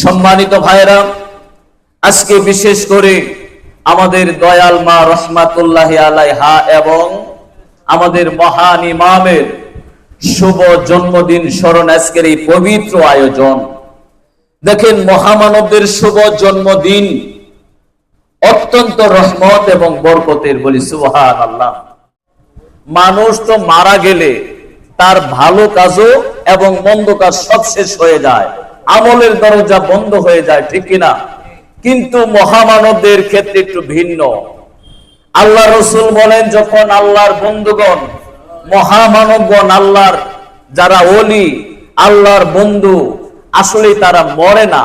সম্মানিত ভাইরা আজকে বিশেষ করে আমাদের দয়াল মা রহমাতুল্লাহ আলাইহা এবং আমাদের মহান ইমামের শুভ জন্মদিন স্মরণ আজকের এই পবিত্র আয়োজন। দেখেন, মহামানবদের শুভ জন্মদিন অত্যন্ত রহমত এবং বরকতের বলি সুবহান আল্লাহ মানুষ তো মারা গেলে তার ভালো কাজও এবং মন্দ কাজ সব শেষ হয়ে যায়। আমলের দরজা বন্ধ হয়ে যায়, ঠিক কিনা? কিন্তু মহামানবদের ক্ষেত্রে একটু ভিন্ন। আল্লাহ রসুল বলেন, যখন আল্লাহর বন্ধুগণ, মহামানবগণ, আল্লাহর যারা ওলি, আল্লাহর বন্ধু আসলে তারা মরে না।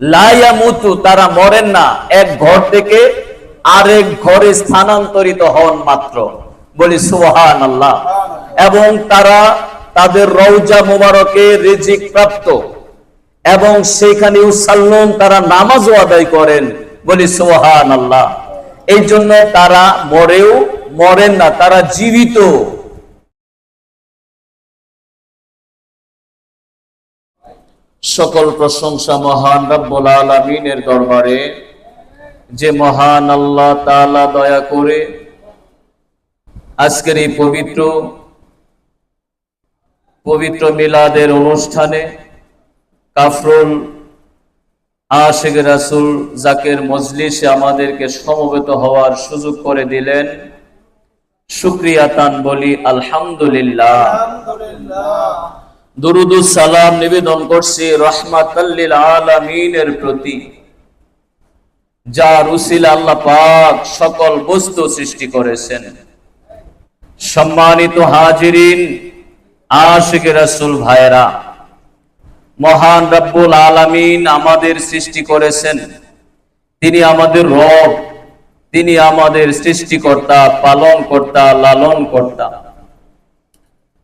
লাইয়া মুতু তারা মরেন না। এক ঘর থেকে আরেক ঘরে স্থানান্তরিত হন মাত্র। বলি সুহান আল্লাহ এবং তারা তাদের রৌজা মোবারকে রিজিক প্রাপ্ত। এবং সেখানে উসাল্লুম তারা নামাজও আদায় করেন। বলি সোহান আল্লাহ এই জন্য তারা মরেও মরেন না, তারা জীবিত। সকল প্রশংসা মহান রব্বুল আলমিনের দরবারে, যে মহান আল্লাহ তাআলা দয়া করে আজকের এই পবিত্র পবিত্র মিলাদের অনুষ্ঠানে কাফরুল আশেখ রাসুল জাকের মজলিসে আমাদেরকে সমবেত হওয়ার সুযোগ করে দিলেন। শুক্রিয়া তান বলি, আলহামদুলিল্লাহ। সালাম নিবেদন করছি রহমাতাল্লিল আলামিনের প্রতি, যার উসিল আল্লাহ পাক সকল বস্তু সৃষ্টি করেছেন। সম্মানিত হাজিরিন আশেখ রাসুল ভাইরা মহান রব্বুল আলামিন আমাদের সৃষ্টি করেছেন। তিনি আমাদের রব, তিনি আমাদের সৃষ্টিকর্তা পালন কর্তা লালন কর্তা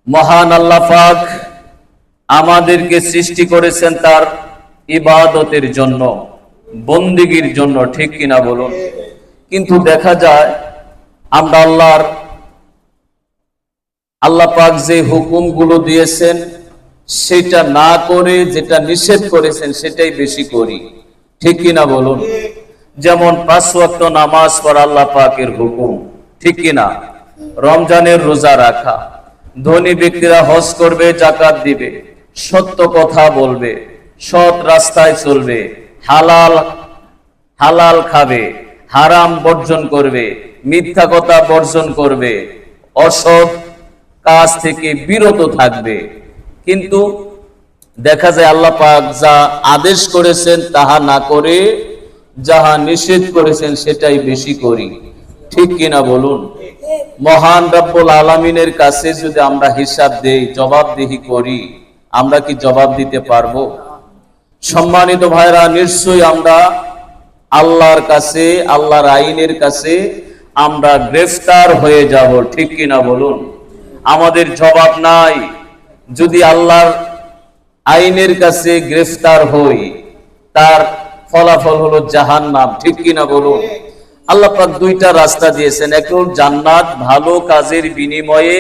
মহান আল্লাহ পাক আমাদেরকে সৃষ্টি করেছেন তার ইবাদতের জন্য, বন্দিগির জন্য, ঠিক কিনা বলুন? কিন্তু দেখা যায়, আমরা আল্লাহর, আল্লাহ পাক যে হুকুমগুলো দিয়েছেন সেটা না করে যেটা নিষেধ করেছেন সেটাই বেশি করি। ঠিক কিনা বলুন? যেমন পাঁচ নামাজ পর আল্লাহ পাকের হুকুম, ঠিক কিনা রমজানের রোজা রাখা, ধনী ব্যক্তিরা হজ করবে, জাকাত দিবে, সত্য কথা বলবে, সৎ রাস্তায় চলবে, হালাল হালাল খাবে, হারাম বর্জন করবে, মিথ্যা কথা বর্জন করবে, অসৎ কাজ থেকে বিরত থাকবে। কিন্তু দেখা যায় আল্লাহ পাক যা আদেশ করেছেন তাহা না করে যাহা নিষেধ করেছেন সেটাই বেশি করি। ঠিক কিনা বলুন? মহান রব্বুল আলমিনের কাছে যদি আমরা হিসাব দেই, জবাবদিহি করি, আমরা কি জবাব দিতে পারব? সম্মানিত ভাইরা, নিশ্চয়ই আমরা আল্লাহর কাছে, আল্লাহর আইনের কাছে আমরা গ্রেফতার হয়ে যাব। ঠিক কিনা বলুন? আমাদের জবাব নাই। যদি আল্লাহর আইনের কাছে গ্রেফতার হই, তার ফলাফল হলো জাহান নাম ঠিক কিনা বলুন? আল্লাহ পাক দুইটা রাস্তা দিয়েছেন। এক জান্নাত, ভালো কাজের বিনিময়ে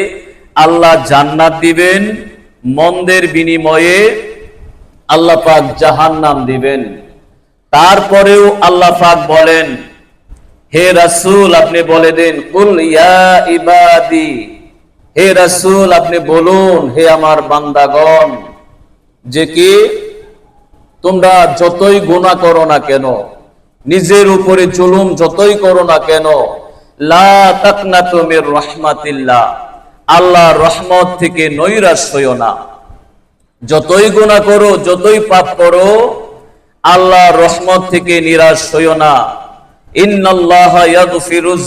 আল্লাহ জান্নাত দিবেন, মন্দের বিনিময়ে আল্লাহ পাক জাহান নাম দিবেন। তারপরেও আল্লাহ পাক বলেন, হে রাসূল, আপনি বলে দেন, কুল ইয়া ইবাদি হে রাসুল, আপনি বলুন, হে আমার বান্দাগণ, যে কি? তোমরা যতই গুনাহ করো না কেন, নিজের উপরে জুলুম যতই করো না কেন রাহমাতিল্লাহ আল্লাহ রহমত থেকে নৈরাশ হইও না। যতই গুনাহ করো, যতই পাপ করো আল্লাহ রহমত থেকে নিরাশ হইও না।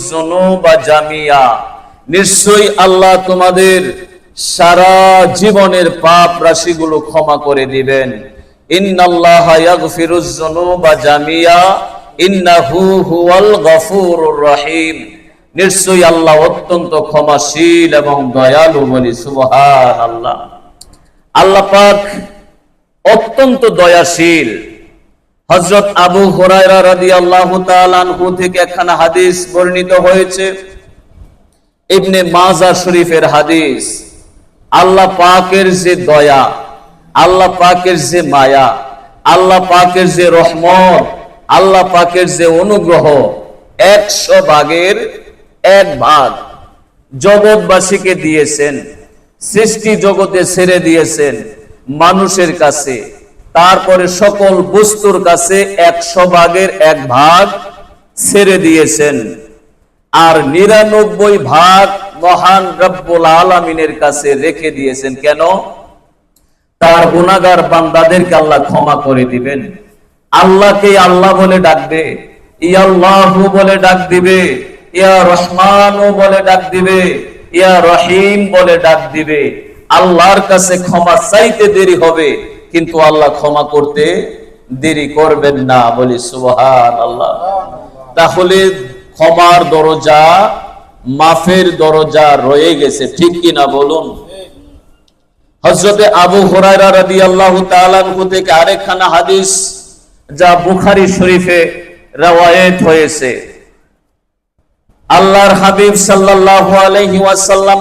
যুনুবা জামিয়া। নিশ্চয়ই আল্লাহ তোমাদের সারা জীবনের পাপ রাশিগুলো ক্ষমা করে দিবেন। রহিম। আল্লাহ অত্যন্ত ক্ষমাশীল এবং দয়ালু আল্লাহ আল্লাহ অত্যন্ত দয়াশীল। হজরত আবু তাআলা আনহু থেকে একখানা হাদিস বর্ণিত হয়েছে। ইবনে মাজা শরীফের হাদিস, আল্লাহ পাকের যে দয়া, আল্লাহ পাকের যে মায়া, আল্লাহ পাকের যে রহমত, আল্লাহ পাকের যে অনুগ্রহ, একশো ভাগের এক ভাগ জগৎবাসীকে দিয়েছেন, সৃষ্টি জগতে ছেড়ে দিয়েছেন মানুষের কাছে। তারপরে সকল বস্তুর কাছে একশো ভাগের এক ভাগ ছেড়ে দিয়েছেন। আর নিরানব্বই ভাগ মহান রব্বুল আলমিনের কাছে রেখে দিয়েছেন কেন? তার গুণাগার বান্দাদেরকে আল্লাহ ক্ষমা করে দিবেন। আল্লাহকে আল্লাহ বলে ডাকবে, ইয়াল্লাহু বলে ডাক দিবে, ইয়া বলে ডাক দিবে, ইয়া রহিম বলে ডাক দিবে। আল্লাহর কাছে ক্ষমা চাইতে দেরি হবে, কিন্তু আল্লাহ ক্ষমা করতে দেরি করবেন না বলি সুবহান আল্লাহ তাহলে ক্ষমার দরজা, মাফের দরজা রয়ে গেছে, ঠিক কিনা বলুন? হজরতে আবু হুরায়রা রাদিয়াল্লাহু তাআলা আনহু থেকে আরেকখানা হাদিস যা বুখারী শরীফে রওয়ায়েত হয়েছে। আল্লাহর হাবিব সাল্লাল্লাহু আলাইহি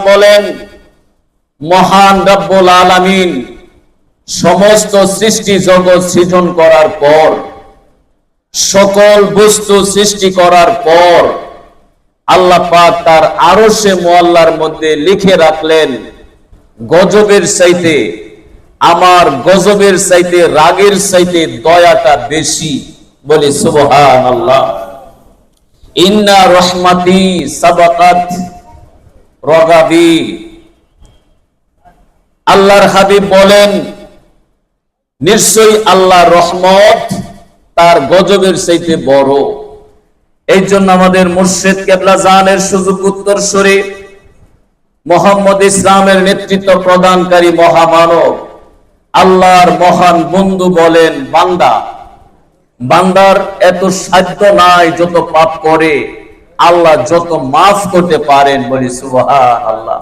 বলেন, মহান রব্বুল আলামিন, সমস্ত সৃষ্টি জগৎ সৃজন করার পর সকল বস্তু সৃষ্টি করার পর আল্লাহ পাক তার সে মোয়াল্লার মধ্যে লিখে রাখলেন, গজবের চাইতে, আমার গজবের চাইতে, রাগের চাইতে দয়াটা বেশি। বলি সুবহান আল্লাহ ইন্না রহমাতি সাবাকাত রগাবি। আল্লাহর হাবিব বলেন, নিশ্চয়ই আল্লাহ রহমত তার গজবের চাইতে বড়। এই জন্য আমাদের মুর্শেদ কেবলা জানের সুযোগ উত্তর সরে মোহাম্মদ ইসলামের নেতৃত্ব প্রদানকারী মহামানব, আল্লাহর মহান বন্ধু বলেন বান্দা। বান্দার এত সাধ্য নাই যত পাপ করে, আল্লাহ যত মাফ করতে পারেন বলি আল্লাহ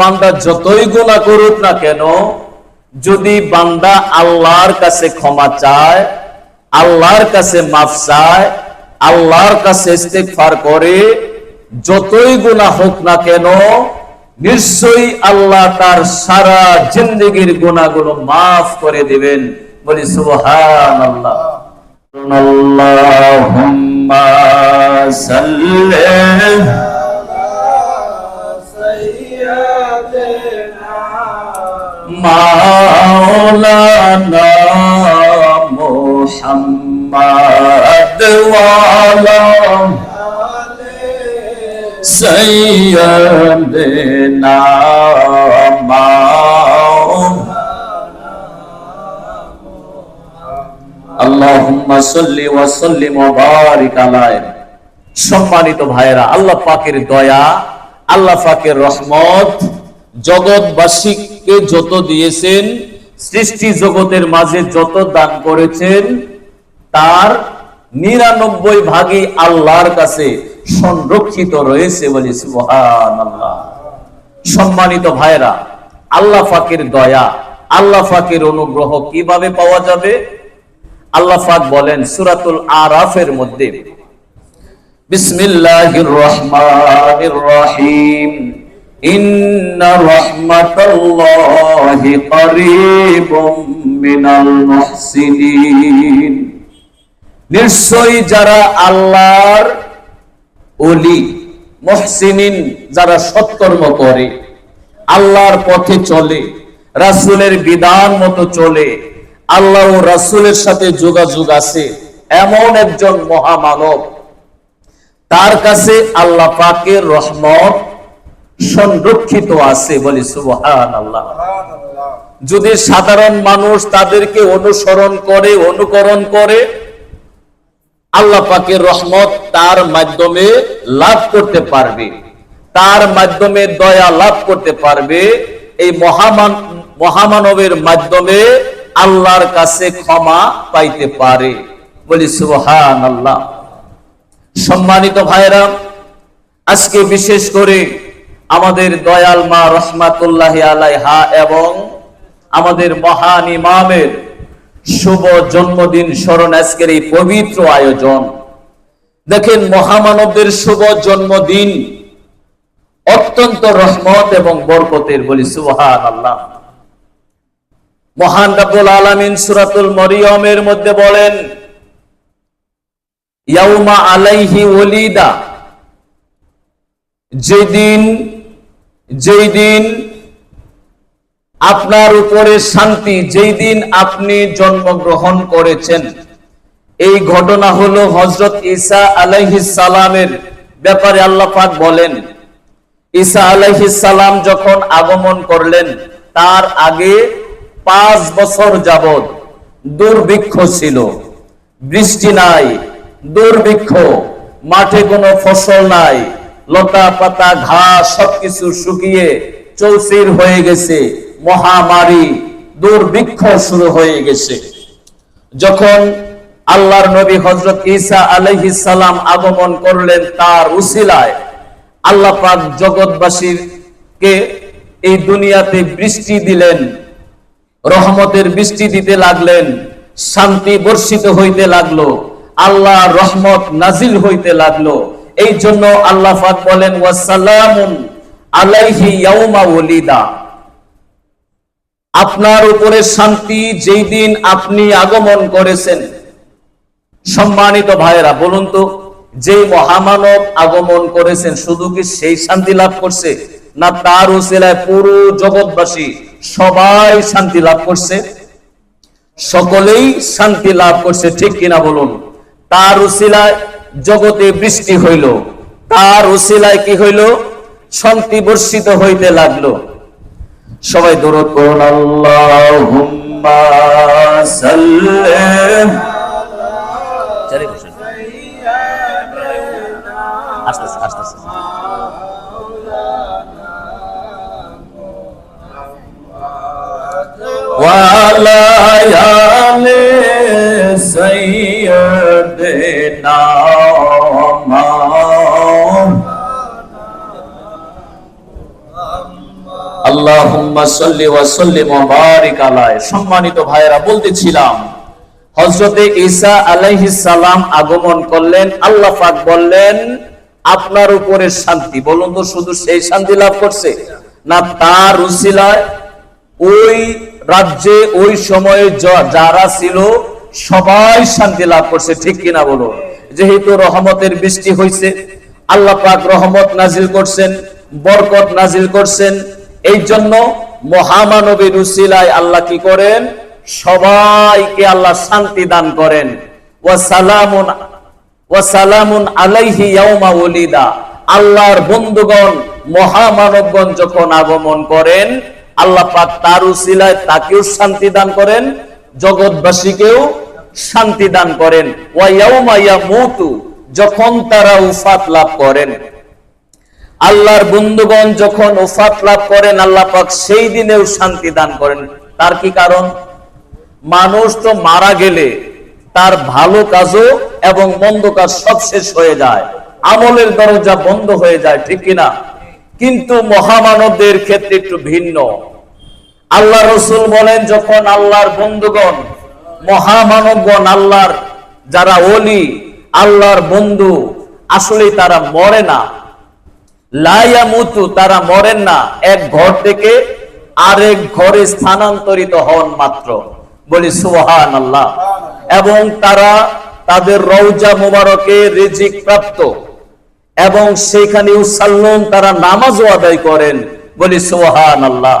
বান্দা যতই গুণা করুক না কেন, যদি বান্দা আল্লাহর কাছে ক্ষমা চায় আল্লাহর কাছে মাফ চায়, আল্লাহর কাছে ইস্তেগফার করে, যতই গুণা হোক না কেন, নিশ্চয়ই আল্লাহ তার সারা জিন্দগির গুণাগুলো মাফ করে দিবেন। বলি সুবহান আল্লাহ আল্লাহুম্মা মুহাম্মদ ওয়ালা سيدنا اللهم صل وسلم وبارك عليه সম্মানিত ভাইরা আল্লাহ পাকের দয়া আল্লাহ পাকের রহমত জগৎবাসীকে যত দিয়েছেন সৃষ্টি জগতের মাঝে যত দান করেছেন তার নিরানব্বই ভাগই আল্লাহর কাছে সংরক্ষিত রয়েছে বলি সম্মানিত ভাইরা আল্লাহ ফাকের দয়া, আল্লাহ ফাকের অনুগ্রহ কীভাবে পাওয়া যাবে? আল্লাহ ফাক বলেন সুরাতুল আরাফের মধ্যে, বিসমিল্লাহির রহমানির নিশ্চয়ই যারা আল্লাহর অলি মহসিনিন যারা সৎকর্ম করে আল্লাহর পথে চলে রাসুলের বিধান মতো চলে আল্লাহ ও রাসুলের সাথে যোগাযোগ আছে এমন একজন মহামানব। তার কাছে আল্লাহ পাকের রহমত সংরক্ষিত আছে বলি সুবহান আল্লাহ যদি সাধারণ মানুষ তাদেরকে অনুসরণ করে অনুকরণ করে আল্লাহ পাকের রহমত তার মাধ্যমে লাভ করতে পারবে। তার মাধ্যমে দয়া লাভ করতে পারবে। এই মহামান, মহামানবের মাধ্যমে আল্লাহর কাছে ক্ষমা পাইতে পারে। বলি সুবহান আল্লাহ সম্মানিত ভাইরা আজকে বিশেষ করে আমাদের দয়াল মা রহমাতুল্লাহ আলাইহা এবং আমাদের মহান ইমামের শুভ জন্মদিন স্মরণ আজকের এই পবিত্র আয়োজন। দেখেন মহামানবদের শুভ জন্মদিন অত্যন্ত রহমত এবং বরকতের বলি সুবহান আল্লাহ মহান রাব্বুল আলামিন সুরাতুল মরিয়মের মধ্যে বলেন, ইয়াউমা আলাইহি ওলিদা। যেদিন যেই দিন আপনার উপরে শান্তি যেই দিন আপনি জন্মগ্রহণ করেছেন। এই ঘটনা হলো হজরত ঈসা সালামের ব্যাপারে আল্লাহ পাক বলেন। ঈসা সালাম যখন আগমন করলেন, তার আগে পাঁচ বছর যাবত দুর্ভিক্ষ ছিল। বৃষ্টি নাই, দুর্ভিক্ষ, মাঠে কোনো ফসল নাই, লতা পাতা, ঘাস সবকিছু শুকিয়ে চৌচির হয়ে গেছে। মহামারী দুর্ভিক্ষ শুরু হয়ে গেছে। যখন আল্লাহর নবী হজরত ঈসা আলাইহিস সালাম আগমন করলেন তার উসিলায়, আল্লাহ পাক জগৎবাসীর কে এই দুনিয়াতে বৃষ্টি দিলেন, রহমতের বৃষ্টি দিতে লাগলেন, শান্তি বর্ষিত হইতে লাগল আল্লাহ রহমত নাজিল হইতে লাগল। এই জন্য আল্লাহ পাক বলেন, ওয়াসালামুন আলাইহি ইয়াউমা ওলিদা আপনার উপরে শান্তি যেই দিন আপনি আগমন করেছেন। সম্মানিত ভাইয়েরা, বলুন তো যে মহামানব আগমন করেছেন, শুধু কি সেই শান্তি লাভ করছে? না তার উসিলায় পুরো জগৎবাসী সবাই শান্তি লাভ করছে? সকলেই শান্তি লাভ করছে, ঠিক কিনা বলুন? তার উসিলায় জগতে বৃষ্টি হইল। তার উসিলায় কি হইল? শান্তি বর্ষিত হইতে লাগল। সবাই দরদ করুন আল্লাহ সাল্লাম সম্মানিত ভাইয়েরা, বলতেছিলাম, হযরতে ঈসা আলাইহিস সালাম আগমন করলেন, আল্লাহ পাক বললেন, আপনার উপরে শান্তি। বলুন তো, শুধু সেই শান্তি লাভ করছে, না তার উসিলায় ওই রাজ্যে, ওই সময়ে যারা ছিল, সবাই শান্তি লাভ করছে। ঠিক কিনা বলুন? যেহেতু রহমতের বৃষ্টি হয়েছে আল্লাহ পাক রহমত নাজিল করছেন, বরকত নাজিল করছেন এই জন্য মহামানবীর উসিলায় আল্লাহ কি করেন? সবাইকে আল্লাহ শান্তি দান করেন। আলাইহি ইয়াউমা ওলিদা আল্লাহর বন্ধুগণ, মহামানবগণ যখন আগমন করেন, আল্লাহ পাক তার উসিলায় তাকেও শান্তি দান করেন, জগৎবাসীকেও শান্তি দান করেন। ওয়া ইয়াউমা ইয়ামুতু, যখন তারা উফাত লাভ করেন। আল্লাহর বন্ধুগণ যখন ওফাত লাভ করেন, আল্লাহ পাক সেই দিনেও শান্তি দান করেন। তার কি কারণ? মানুষ তো মারা গেলে তার ভালো কাজও এবং মন্দ কাজ সব শেষ হয়ে যায়। আমলের দরজা বন্ধ হয়ে যায়, ঠিক কিনা? কিন্তু মহামানবদের ক্ষেত্রে একটু ভিন্ন। আল্লাহ রসুল বলেন, যখন আল্লাহর বন্ধুগণ, মহামানবগণ, আল্লাহর যারা ওলি, আল্লাহর বন্ধু আসলে তারা মরে না। লাইয়া মুতু তারা মরেন না। এক ঘর থেকে আরেক ঘরে স্থানান্তরিত হন মাত্র। বলি সুহান আল্লাহ এবং তারা তাদের রৌজা মুবারকে রিজিক প্রাপ্ত। এবং সেখানে উসাল্লুন তারা নামাজও আদায় করেন। বলি সোহান আল্লাহ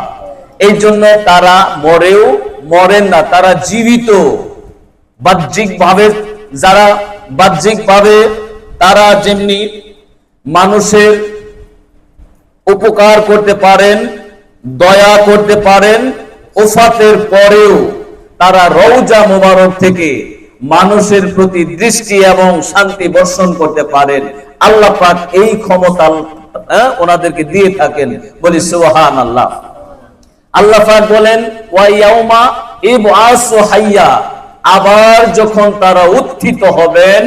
এই জন্য তারা মরেও মরেন না, তারা জীবিত। বাহ্যিক ভাবে যারা বাহ্যিক ভাবে তারা যেমনি মানুষের উপকার করতে পারেন দয়া করতে পারেন। ওফাতের পরেও তারা রৌজা মোবারক থেকে মানুষের প্রতি দৃষ্টি এবং শান্তি বর্ষণ করতে পারেন। আল্লাহ পাক এই ক্ষমতা হ্যাঁ, ওনাদেরকে দিয়ে থাকেন বলি সোহান আল্লাহ আল্লাহ পাক বলেন ওয়াইয়াউমা ইবআসু হাইয়া। আবার যখন তারা উত্থিত হবেন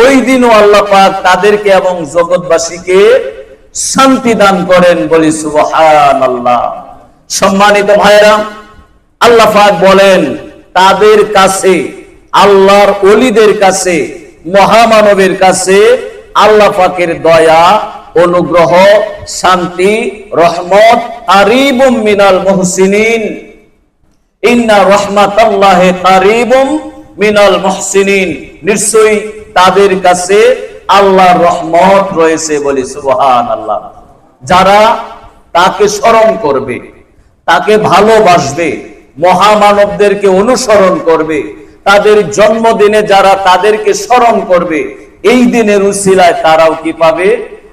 ওই দিনও আল্লাহ পাক তাদেরকে এবং জগৎবাসীকে শান্তি দান করেন বলি সুবহান আল্লাহ সম্মানিত ভাইরা আল্লাহ বলেন, তাদের কাছে, আল্লাহর অলিদের কাছে, মহামানবের কাছে আল্লাহ পাকের দয়া, অনুগ্রহ, শান্তি, রহমত আরিবুম মিনাল মুহসিনিন। ইন্না রহমাতাল্লাহে কারিবুম মিনাল মুহসিনিন। নিশ্চয়ই তাদের কাছে আল্লাহর রহমত রয়েছে বলি সুবহানাল্লাহ। যারা তাকে স্মরণ করবে, তাকে ভালোবাসবে, মহামানবদেরকে অনুসরণ করবে, তাদের জন্মদিনে যারা তাদেরকে স্মরণ করবে, এই দিনের উসিলায় তারাও কি পাবে?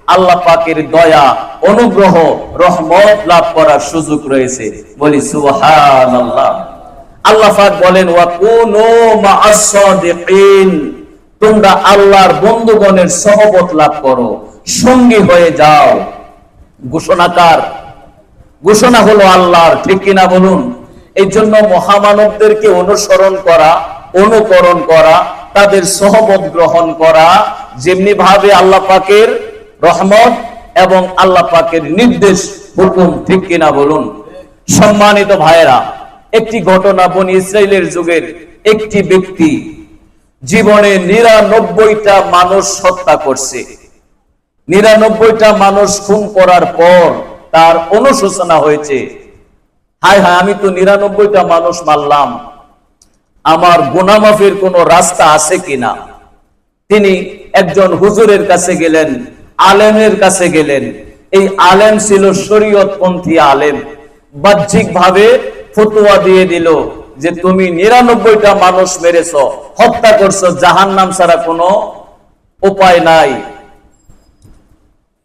আল্লাহ পাকের দয়া, অনুগ্রহ, রহমত লাভ করার সুযোগ রয়েছে বলি সুবহানাল্লাহ। আল্লাহ পাক বলেন, ওয়া কুনু মা'আস সাদিকিন তোমরা আল্লাহর বন্ধুগণের সহবত লাভ করো। সঙ্গী হয়ে যাও। ঘোষণাকার। ঘোষণা হলো আল্লাহর, ঠিক কিনা বলুন? এই জন্য মহামানবদেরকে অনুসরণ করা, অনুকরণ করা, তাদের সহবত গ্রহণ করা, যেমনি ভাবে আল্লাহ পাকের রহমত এবং আল্লাহ পাকের নির্দেশ হুকুম, ঠিক কিনা বলুন? সম্মানিত ভাইয়েরা, একটি ঘটনা বনি ইসরায়েলের যুগের একটি ব্যক্তি জীবনে নিরানব্বইটা মানুষ হত্যা করছে। নিরানব্বইটা মানুষ খুন করার পর তার অনুশোচনা হয়েছে। হায় হায়, আমি তো নিরানব্বইটা মানুষ মারলাম। আমার গুনামাফের কোনো রাস্তা আছে কিনা? তিনি একজন হুজুরের কাছে গেলেন, আলেমের কাছে গেলেন। এই আলেম ছিল শরীয়তপন্থী আলেম। বাহ্যিক ভাবে ফতুয়া দিয়ে দিল। যে তুমি নিরানব্বইটা মানুষ মেরেছ, হত্যা করছ জাহান নাম ছাড়া কোনো উপায় নাই।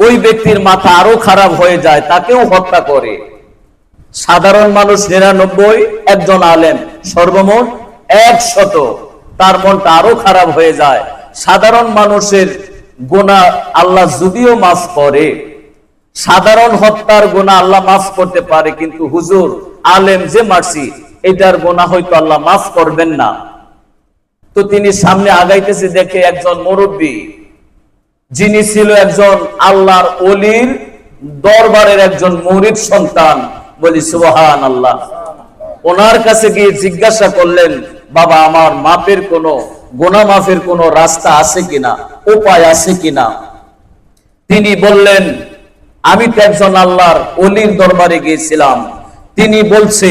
ওই ব্যক্তির মাথা আরও খারাপ হয়ে যায়, তাকেও হত্যা করে। সাধারণ মানুষ নিরানব্বই, একজন আলেম, সর্বমোট একশত। তার মনটা আরও খারাপ হয়ে যায়। সাধারণ মানুষের গোনা আল্লাহ যদিও মাফ করে, সাধারণ হত্যার গোনা আল্লাহ মাফ করতে পারে, কিন্তু হুজুর, আলেম যে মারছি এটার গোনা হয়তো আল্লাহ মাফ করবেন না। তো তিনি সামনে আগাইতেছে দেখে একজন মুরব্বী, যিনি ছিল একজন আল্লাহর অলির দরবারের একজন মরিদ সন্তান, বলি সুবহান আল্লাহ ওনার কাছে গিয়ে জিজ্ঞাসা করলেন, বাবা, আমার মাপের কোন, গোনা মাফের কোন রাস্তা আছে কিনা? উপায় আছে কিনা? তিনি বললেন, আমি তো একজন আল্লাহর অলির দরবারে গিয়েছিলাম। তিনি বলছে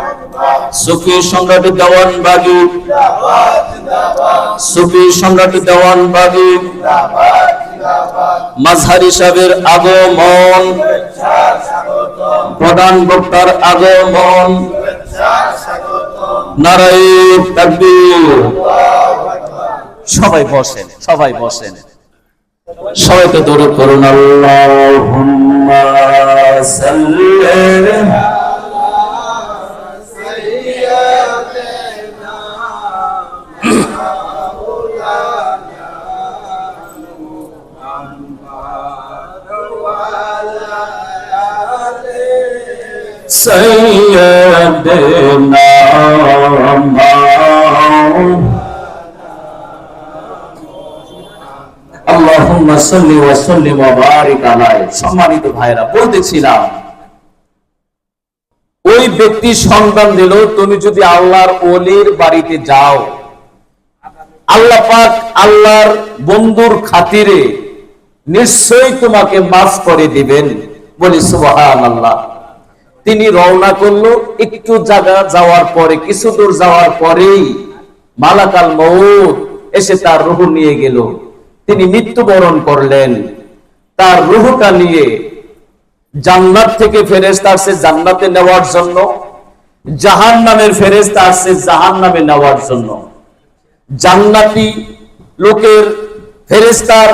সুফি সম্রাট সুফি সম্রাট মাঝহারি সাহেবের আগমন। প্রধান বক্তার আগমন। নারায়ণ সবাই বসেন সবাই বসেন। সবাইকে দৌড় করুন আল্লাহুম্মা سيدنا আল্লাহুম্মা সাল্লি ওয়া সাল্লিম ওয়া বারিক আলাইহি সম্মানিত ভাইরা বলতেছিলাম ওই ব্যক্তি সন্তান দিল তুমি যদি আল্লাহর ওলির বাড়িতে যাও আল্লাহ পাক আল্লাহর বন্ধুর খাতিরে নিশ্চয়ই তোমাকে মাফ করে দিবেন বলি সুবহানাল্লাহ তিনি রওনা করল একটু জায়গা যাওয়ার পরে, কিছু দূর যাওয়ার পরেই মালাকাল মৌত এসে তার রুহ নিয়ে গেল। তিনি মৃত্যুবরণ করলেন। তার রুহটা নিয়ে জান্নাত থেকে ফেরেস্তা আসছে জান্নাতে নেওয়ার জন্য। জাহান নামের ফেরেস্তা আসছে জাহান নামে নেওয়ার জন্য। জান্নাতি লোকের ফেরেস্তার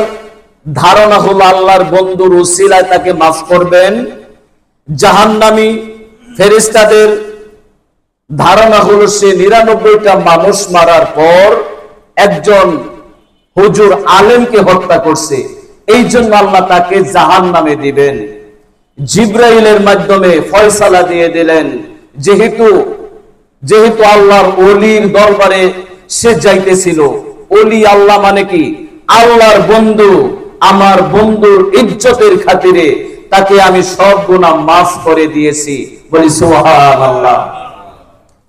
ধারণা হলো আল্লাহর বন্ধুর উসিলায় তাকে মাফ করবেন। জাহান্নামী ফেরেস্তাদের ধারণা হলো সে নিরানব্বইটা মানুষ মারার পর একজন হুজুর আলেমকে হত্যা করছে। এই জন্য আল্লাহ তাকে জাহান নামে দিবেন। জিব্রাইলের মাধ্যমে ফয়সালা দিয়ে দিলেন। যেহেতু যেহেতু আল্লাহর অলির দরবারে সে যাইতেছিল। অলি আল্লাহ মানে কি? আল্লাহর বন্ধু, আমার বন্ধুর ইজ্জতের খাতিরে তাকে আমি সব গুণা মাফ করে দিয়েছি। বলি সুহান আল্লাহ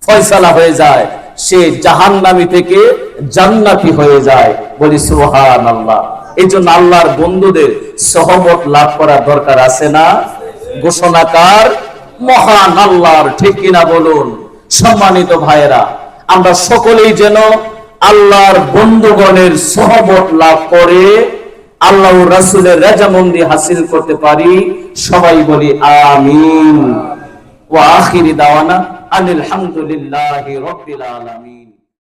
ফয়সালা হয়ে যায়, সে জাহান্নামি থেকে জান্নাতি হয়ে যায়। বলি সুহান আল্লাহ এই জন্য আল্লাহর বন্ধুদের সহমত লাভ করা দরকার আছে না? ঘোষণাকার, মহান আল্লাহর, ঠিক কিনা বলুন? সম্মানিত ভাইয়েরা, আমরা সকলেই যেন আল্লাহর বন্ধুগণের সহমত লাভ করে আল্লাহ রাসুলের রেজামন্দি হাসিল করতে পারি। সবাই বলি আমিন। ও আখিরি দাওয়ানা আনিল হামদুলিল্লাহ রবিল আলামিন।